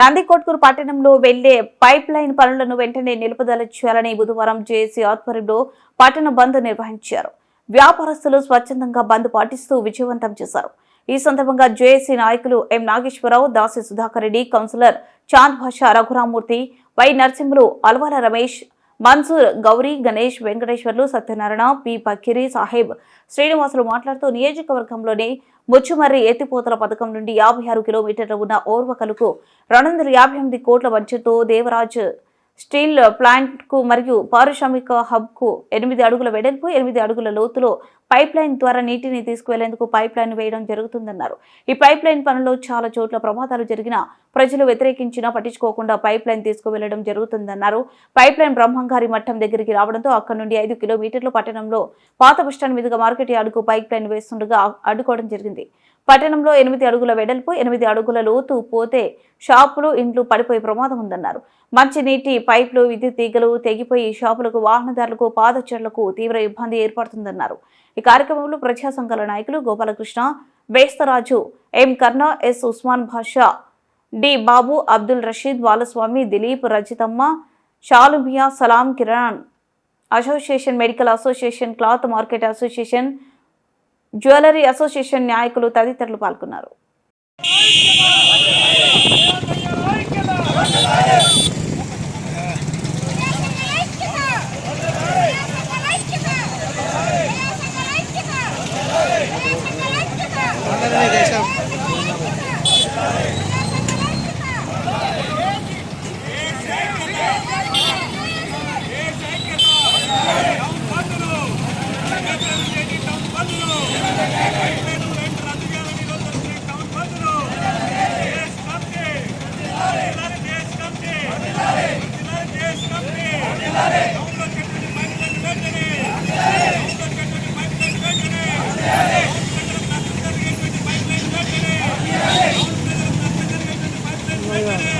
నందికొట్కూరు పట్టణంలో వెళ్ళే pipe line పనులను వెంటనే నిలుపుదల చేయాలని బుధవారం జేఏసీ ఆధ్వర్యంలో పట్టణ బంద్ నిర్వహించారు. వ్యాపారస్తులు స్వచ్ఛందంగా బంద్ పాటిస్తూ విజయవంతం చేశారు. ఈ సందర్భంగా జేఏసీ నాయకులు M Nageswara Rao Dasi Sudhakar Reddy councillor Chand Basha Raghuramurthy Y Narasimhulu Alvala Ramesh Mansoor Gouri Ganesh Venkateswarlu Satyanarayana P. Pakkiri Saheb Srinivasulu మాట్లాడుతూ నియోజకవర్గంలోని ముచ్చుమర్రి ఎత్తిపోతల పథకం నుండి యాభై ఆరు కిలోమీటర్ల ఉన్న ఓర్వకలకు రెండు వందల యాభై ఎనిమిది కోట్ల బడ్జెట్తో దేవరాజ్ స్టీల్ ప్లాంట్కు మరియు పారిశ్రామిక హబ్కు ఎనిమిది అడుగుల వెడల్పు ఎనిమిది అడుగుల లోతులో పైప్ లైన్ ద్వారా నీటిని తీసుకువెళ్ళేందుకు పైప్ లైన్ వేయడం జరుగుతుందన్నారు. ఈ పైప్ లైన్ పనుల్లో చాలా చోట్ల ప్రమాదాలు జరిగినా ప్రజలు వ్యతిరేకించినా పట్టించుకోకుండా పైప్ లైన్ తీసుకువెళ్ళడం జరుగుతుందన్నారు. పైప్ లైన్ బ్రహ్మంగారి మట్టం దగ్గరికి రావడంతో అక్కడి నుండి ఐదు కిలోమీటర్ల పట్టణంలో పాత బస్టాండ్ మీదుగా మార్కెట్ యార్డుకు పైప్ లైన్ వేస్తుండగా అడ్డుకోవడం జరిగింది. పట్టణంలో ఎనిమిది అడుగుల వెడల్పు ఎనిమిది అడుగుల లోతు పోతే షాపులు ఇండ్లు పడిపోయే ప్రమాదం ఉందన్నారు. మంచినీటి పైపులు విద్యుత్ తీగలు తెగిపోయి షాపులకు వాహనదారులకు పాదచరులకు తీవ్ర ఇబ్బంది ఏర్పడుతుందన్నారు. ఈ కార్యక్రమంలో ప్రజా సంఘాల నాయకులు Gopalakrishna Bestharaju M Karna S Usman Basha D Babu Abdul Rasheed Balaswamy Dileep Rajithamma Shalumiya Salam Kiran association medical association cloth market association jewellery association నాయకులు తదితరులు పాల్గొన్నారు. mainan.